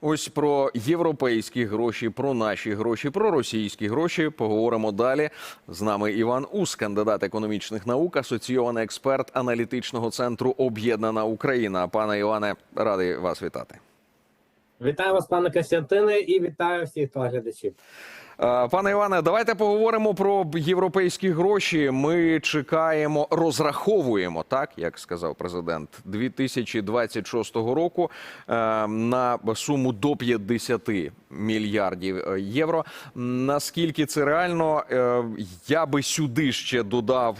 Ось про європейські гроші, про наші гроші, про російські гроші поговоримо далі. З нами Іван Ус, кандидат економічних наук, асоційований експерт аналітичного центру Об'єднана Україна. Пане Іване, радий вас вітати. Вітаю вас, пане Костянтине, і вітаю всіх телеглядачів. Е, Пане Іване, давайте поговоримо про європейські гроші. Ми чекаємо, розраховуємо, так як сказав президент, 2026 року е, на суму до 50 мільярдів е, євро. Наскільки це реально? Я би сюди ще додав.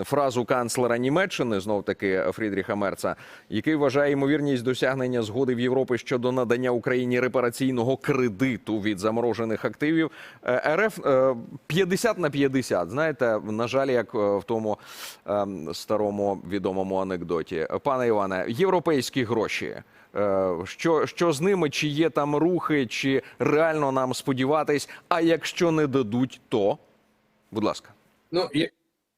Е, Фразу канцлера Німеччини знов таки Фрідріха Мерца, який вважає ймовірність досягнення згоди в Європі щодо надання Україні репараційного кредиту від заморожених активів е, РФ е, 50 на 50. Знаєте, на жаль, як е, в тому е, старому відомому анекдоті. Пане Іване, європейські гроші. Е, Що, що з ними? Чи є там рухи, чи реально нам сподіватись? А якщо не дадуть, то будь ласка. Ну я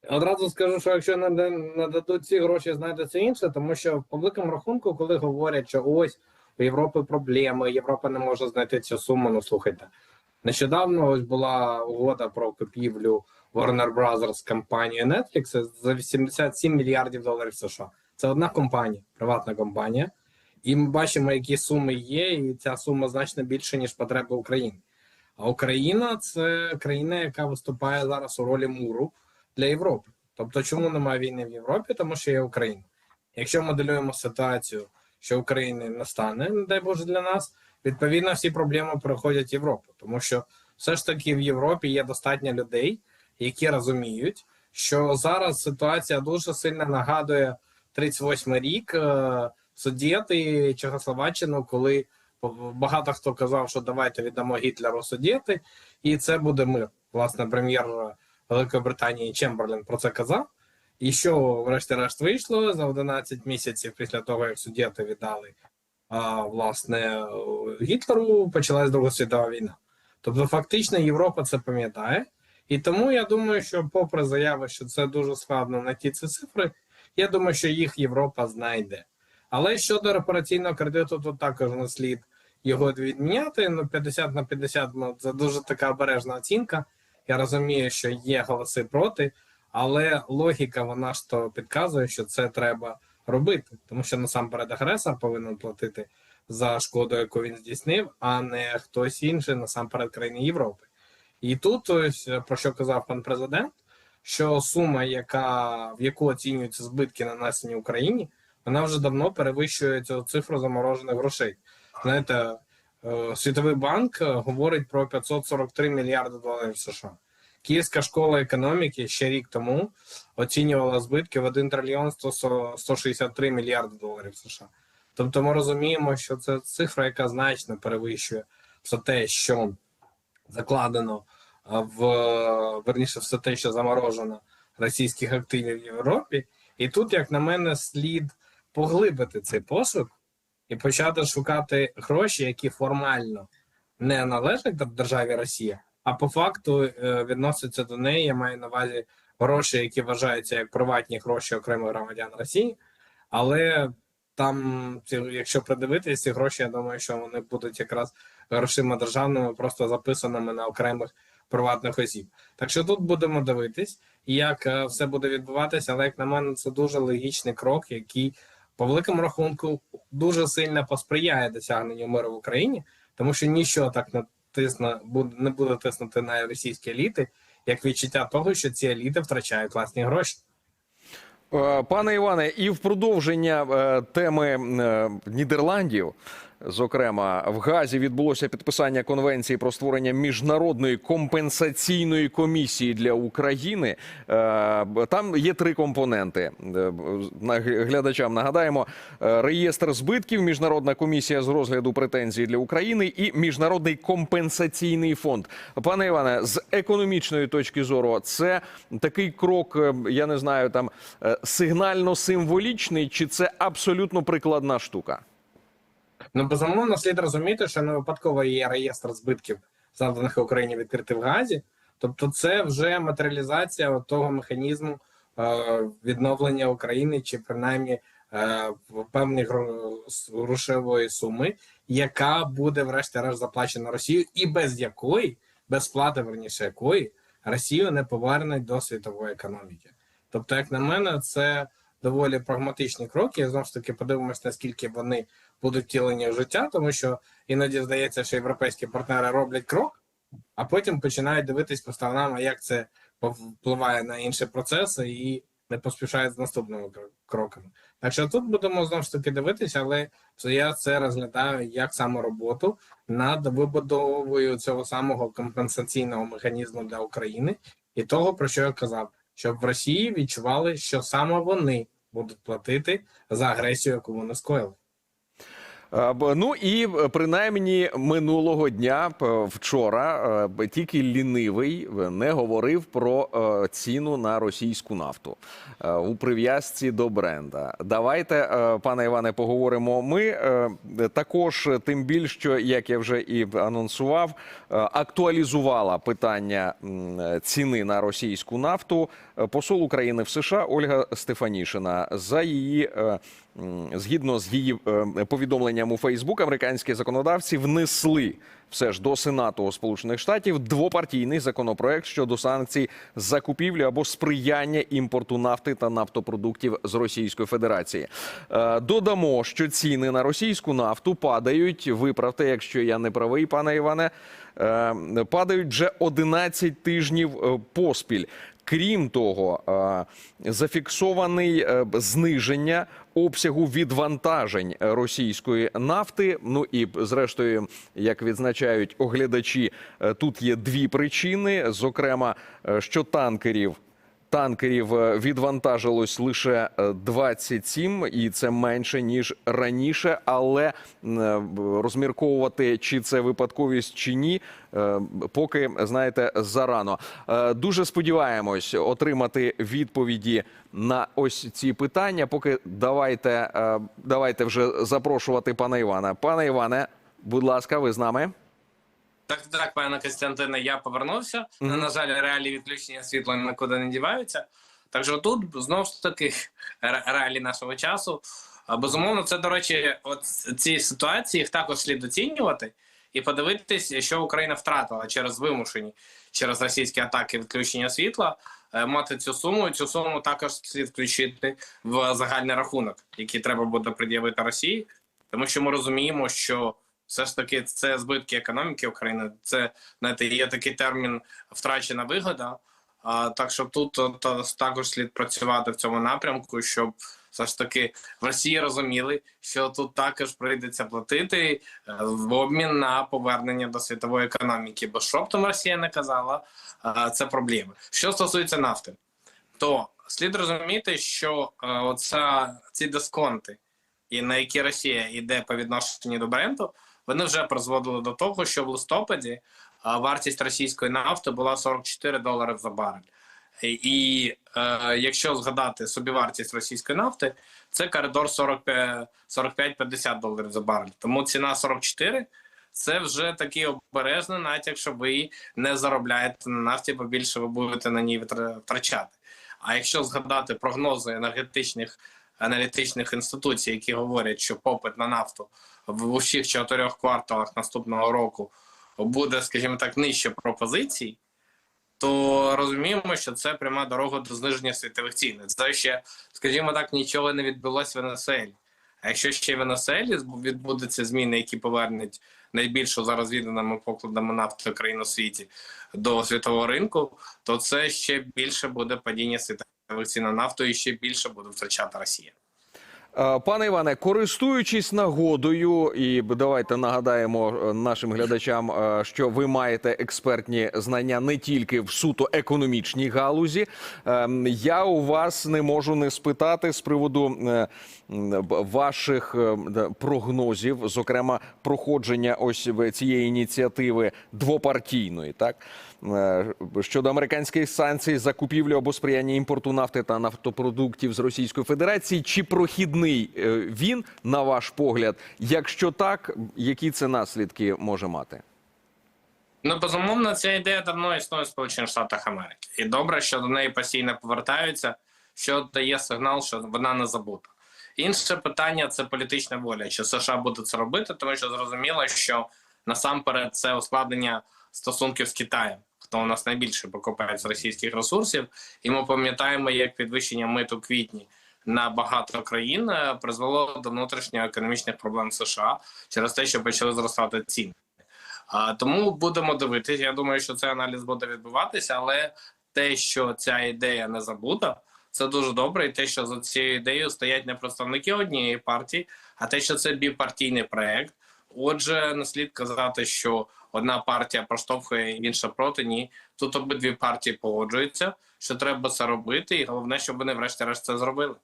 одразу скажу, що якщо нада- нададуть ці гроші, це інше, тому що по великому рахунку, коли говорять, що ось у Європи проблеми, Європа не може знайти цю суму. Ну слухайте, нещодавно ось була угода про купівлю Warner Brothers з компанією Netflix за 87 мільярдів доларів США. Це одна компанія, приватна компанія. І ми бачимо, які суми є, і ця сума значно більше, ніж потреби України. А Україна це країна, яка виступає зараз у ролі муру для Європи. Тобто, чому немає війни в Європі? Тому що є Україна. Якщо моделюємо ситуацію, що України не стане, не дай Боже для нас, відповідно всі проблеми переходять в Європу, тому що все ж таки в Європі є достатньо людей, які розуміють, що зараз ситуація дуже сильно нагадує 38 рік е, Судєти Чехословаччину, коли багато хто казав, що давайте віддамо Гітлеру Судєти, і це буде мир. Власне, прем'єр Великої Британії Чемберлен про це казав. І що, врешті-решт, вийшло за 11 місяців після того, як суддєти віддали а, власне Гітлеру, почалась Друга світова війна. Тобто, фактично, Європа це пам'ятає. І тому я думаю, що, попри заяви, що це дуже складно знайти ці цифри, я думаю, що їх Європа знайде. Але щодо репараційного кредиту, то також не слід його відміняти. Ну, 50 на 50 ну, це дуже така обережна оцінка. Я розумію, що є голоси проти, але логіка вона ж то підказує, що це треба робити, тому що насамперед агресор повинен платити за шкоду, яку він здійснив, а не хтось інший, насамперед країни Європи. І тут ось про що казав пан президент, що сума, яка в яку оцінюються збитки нанесені Україні, вона вже давно перевищує цю цифру заморожених грошей. Знаєте, Світовий банк е, говорить про 543 мільярди доларів США. Київська школа економіки ще рік тому оцінювала збитки в 1 трильйон 163 мільярди доларів США. Тобто ми розуміємо, що це цифра, яка значно перевищує все те, що закладено в верніше, все те, що заморожено російських активів в Європі. І тут, як на мене, слід поглибити цей пошук і почати шукати гроші, які формально не належать державі Росія, а по факту е, відносяться до неї. Я маю на увазі гроші, які вважаються як приватні гроші окремих громадян Росії, але там, якщо придивитися ці гроші, я думаю, що вони будуть якраз грошима державними, просто записаними на окремих приватних осіб. Так що тут будемо дивитись, як е, все буде відбуватися, але як на мене, це дуже логічний крок, який по великому рахунку дуже сильно посприяє досягненню миру в Україні, тому що нічого так не тисне не буде тиснути на російські еліти, як відчуття того, що ці еліти втрачають власні гроші. Е, Пане Іване, і в продовження е, теми е, Нідерландів, зокрема, в Газі відбулося підписання конвенції про створення міжнародної компенсаційної комісії для України. Е, Там є три компоненти. Е, Глядачам нагадаємо: е, реєстр збитків, міжнародна комісія з розгляду претензій для України і міжнародний компенсаційний фонд. Пане Іване, з економічної точки зору, це такий крок, я не знаю, там е, сигнально-символічний, чи це абсолютно прикладна штука? Ну, безумовно, слід розуміти, що не випадково є реєстр збитків, завданих Україні відкритий в Газі. Тобто, це вже матеріалізація того механізму е, відновлення України, чи принаймні е, гро- грошової суми, яка буде врешті-решт заплачена Росією, і без якої, без сплати, верніше якої, Росію не повернуть до світової економіки. Тобто, як на мене, це доволі прагматичні кроки. І знову ж таки подивимось, наскільки вони будуть втілені в життя, тому що іноді здається, що європейські партнери роблять крок, а потім починають дивитись по сторонам, як це впливає на інші процеси, і не поспішають з наступними кро- кроками. Так що тут будемо знову ж таки дивитися, але я це розглядаю як саме роботу над вибудовою цього самого компенсаційного механізму для України і того, про що я казав, щоб в Росії відчували, що саме вони будуть платити за агресію, яку вони скоїли. Ну і е, принаймні минулого дня, вчора, е, тільки лінивий е, не говорив про ціну на російську нафту у прив'язці до бренда. Давайте, пане Іване, поговоримо. Ми також, тим більш, що як я вже і анонсував, актуалізувала питання ціни на російську нафту посол України в США Ольга Стефанішина за її. Згідно з її е, повідомленням у Фейсбук, американські законодавці внесли все ж до Сенату Сполучених Штатів двопартійний законопроект щодо санкцій закупівлі або сприяння імпорту нафти та нафтопродуктів з Російської Федерації. Е, Додамо, що ціни на російську нафту падають. Виправте, якщо я не правий, пане Іване, е, падають вже 11 тижнів поспіль. Крім того, зафіксований зниження обсягу відвантажень російської нафти. Ну і зрештою, як відзначають оглядачі, е, тут є дві причини: зокрема, е, що танкерів. Танкерів е, відвантажилось лише е, 27, і це менше ніж раніше. Але е, розмірковувати, чи це випадковість чи ні, е, поки знаєте зарано. Е, Дуже сподіваємось отримати відповіді на ось ці питання. Поки давайте, е, давайте вже запрошувати пана Івана. Пане Іване, будь ласка, ви з нами. Так, так, пане Костянтине, я повернувся. Мгм. На жаль, реалії відключення світла нікуди не діваються. Так що тут знову ж таки ре- реалії нашого часу. Безумовно, це, до речі, от ці ситуації їх також слід оцінювати і подивитись, що Україна втратила через вимушені через російські атаки відключення світла. е, Мати цю суму, і цю суму також слід включити в загальний рахунок, який треба буде пред'явити Росії, тому що ми розуміємо, що все ж таки це збитки економіки України. Це знаєте, є такий термін втрачена вигода. А, так що тут то також слід працювати в цьому напрямку, щоб все ж таки в Росії розуміли, що тут також прийдеться платити е, в обмін на повернення до світової економіки. Бо що б там Росія не казала, а, це проблеми. Що стосується нафти, то слід розуміти, що е, оця ці дисконти, і на які Росія йде по відношенню до бренду, вони вже призводили до того, що в листопаді вартість російської нафти була 44 долари за барель. І, е, якщо згадати собівартість російської нафти, це коридор 45 45-50 доларів за барель. Тому ціна 44 це вже такий обережний натяк, що ви не заробляєте на нафті, бо більше ви будете на ній втрачати. А якщо згадати прогнози енергетичних аналітичних інституцій, які говорять, що попит на нафту в усіх чотирьох кварталах наступного року буде, скажімо так, нижче пропозицій, то розуміємо, що це пряма дорога до зниження світових цін. Це ще, скажімо так, нічого не відбулося в Венесуелі. А якщо ще в Венесуелі відбудуться зміни, які повернуть найбільшу зараз відданими покладами нафти країн у світі до світового ринку, то це ще більше буде падіння світових цін на нафту і ще більше буде втрачати Росія. Е, Пане Іване, користуючись нагодою, і давайте нагадаємо е, нашим глядачам, е, що ви маєте експертні знання не тільки в суто економічній галузі. Ем, Я у вас не можу не спитати з приводу ваших прогнозів, зокрема проходження ось цієї ініціативи двопартійної, так щодо американських санкцій закупівлі або сприяння імпорту нафти та нафтопродуктів з Російської Федерації. Чи прохідний е, він, на ваш погляд? Якщо так, які це наслідки може мати? Ну, безумовно, ця ідея давно існує в Сполучених Штатах Америки. І добре, що до неї постійно повертаються, що дає сигнал, що вона не забута. Інше питання це політична воля. Чи США буде це робити, тому що зрозуміло, що насамперед це ускладнення стосунків з Китаєм, хто у нас найбільше покупається російських ресурсів, і ми пам'ятаємо, як підвищення мит у квітні на багато країн е, призвело до внутрішньоекономічних проблем США через те, що почали зростати ціни. Тому будемо дивитися. Я думаю, що цей аналіз буде відбуватися, але те, що ця ідея не забута, це дуже добре. І те, що за цією ідеєю стоять не представники однієї партії, а те, що це біпартійний проект. Отже, не слід казати, що одна партія проштовхує, інша проти. Ні, тут обидві партії погоджуються, що треба це робити, і головне, щоб вони, врешті-решт, це зробили.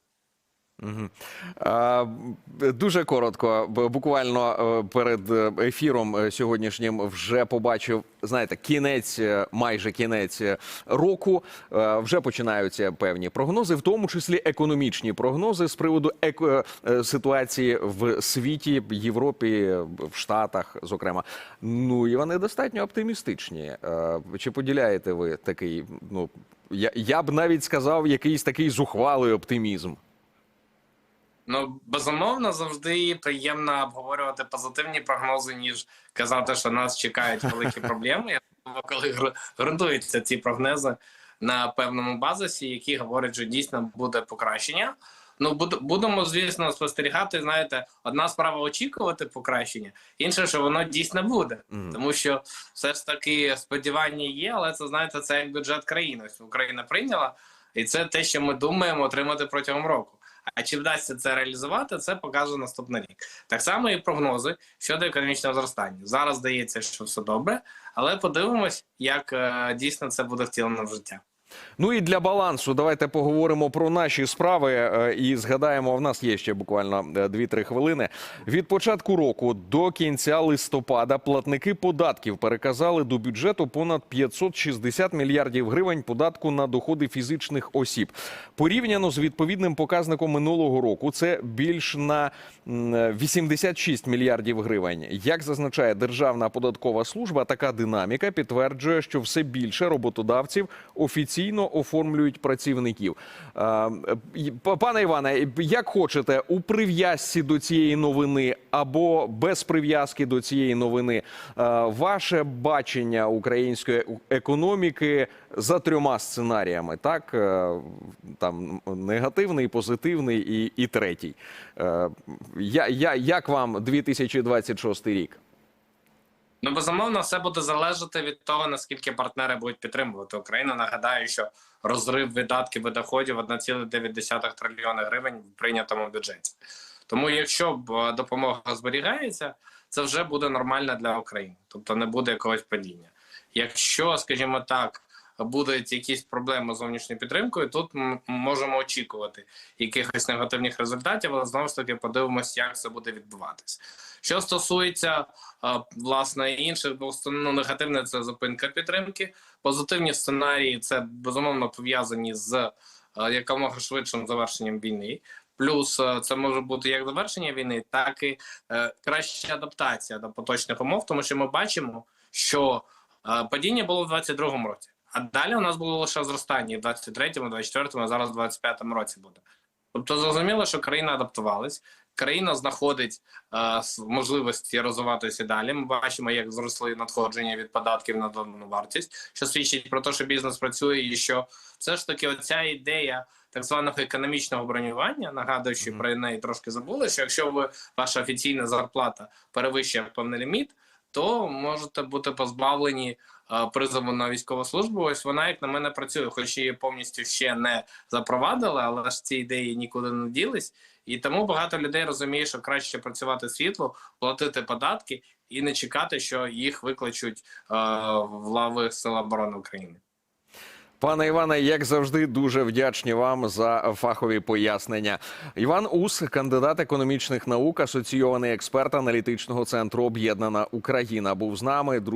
Дуже коротко, буквально е, перед е, ефіром е, сьогоднішнім вже побачив, знаєте, кінець, майже кінець року. Вже починаються певні прогнози, в тому числі економічні прогнози з приводу еко- ситуації в світі, в Європі, в Штатах, зокрема. Ну і вони достатньо оптимістичні. Чи поділяєте ви такий? Ну я, я б навіть сказав, якийсь такий зухвалий оптимізм. Ну, безумовно, завжди приємно обговорювати позитивні прогнози, ніж казати, що нас чекають великі проблеми. Я думаю, коли ґрунтуються ці прогнози на певному базисі, які говорять, що дійсно буде покращення. Ну, будемо, звісно, спостерігати. Знаєте, одна справа очікувати покращення, інша, що воно дійсно буде. Мгм. Тому що все ж таки сподівання є, але це знаєте, це як бюджет країни. Ось Україна прийняла, і це те, що ми думаємо отримати протягом року. А чи вдасться це реалізувати, це покаже наступний рік. Так само і прогнози щодо економічного зростання. Зараз здається, що все добре, але подивимось, як е, дійсно це буде втілено в життя. Ну і для балансу давайте поговоримо про наші справи е, і згадаємо. В нас є ще буквально е, 2-3 хвилини. Від початку року до кінця листопада платники податків переказали до бюджету понад 560 мільярдів гривень податку на доходи фізичних осіб. Порівняно з відповідним показником минулого року, це більш на м, 86 мільярдів гривень. Як зазначає Державна податкова служба, така динаміка підтверджує, що все більше роботодавців офіційно оформлюють працівників. Е, Пане Іване, як хочете, у прив'язці до цієї новини або без прив'язки до цієї новини, е, ваше бачення української економіки за трьома сценаріями, так Е, там негативний, позитивний і, і третій. Я, я, як вам 2026 рік? Ну, безумовно, все буде залежати від того, наскільки партнери будуть підтримувати Україну. Нагадаю, що розрив видатків і доходів 1,9 трильйона гривень в прийнятому бюджеті. Тому, якщо б е, допомога зберігається, це вже буде нормально для України, тобто не буде якогось падіння. Якщо, скажімо так, будуть якісь проблеми з зовнішньою підтримкою, тут ми можемо очікувати якихось негативних результатів, але знову ж таки подивимося, як це буде відбуватись. Що стосується власне інших ну, негативне це зупинка підтримки. Позитивні сценарії це безумовно пов'язані з якомога швидшим завершенням війни. Плюс е, це може бути як завершення війни, так і е, краща адаптація до поточних умов, тому що ми бачимо, що е, падіння було в 22-му році, а далі у нас було лише зростання і в 23-му, 24-му, а зараз в 25-му році буде. Тобто зрозуміло, що країна адаптувалась, країна знаходить е, можливості розвиватися далі. Ми бачимо, як зросли надходження від податків на додану вартість, що свідчить про те, що бізнес працює, і що все ж таки оця ідея так званого економічного бронювання, нагадуючи Мгм. про неї трошки забули, що якщо ви ваша офіційна зарплата перевищує певний ліміт, то можете бути позбавлені е, призову на військову службу. Ось вона, як на мене, працює, хоч її повністю ще не запровадили, але ж ці ідеї нікуди не ділись. І тому багато людей розуміє, що краще працювати світло, платити податки і не чекати, що їх викличуть е, в лави Сил оборони України. Пане Іване, як завжди, дуже вдячні вам за фахові пояснення. Іван Ус, кандидат економічних наук, асоційований експерт аналітичного центру Об'єднана Україна, був з нами.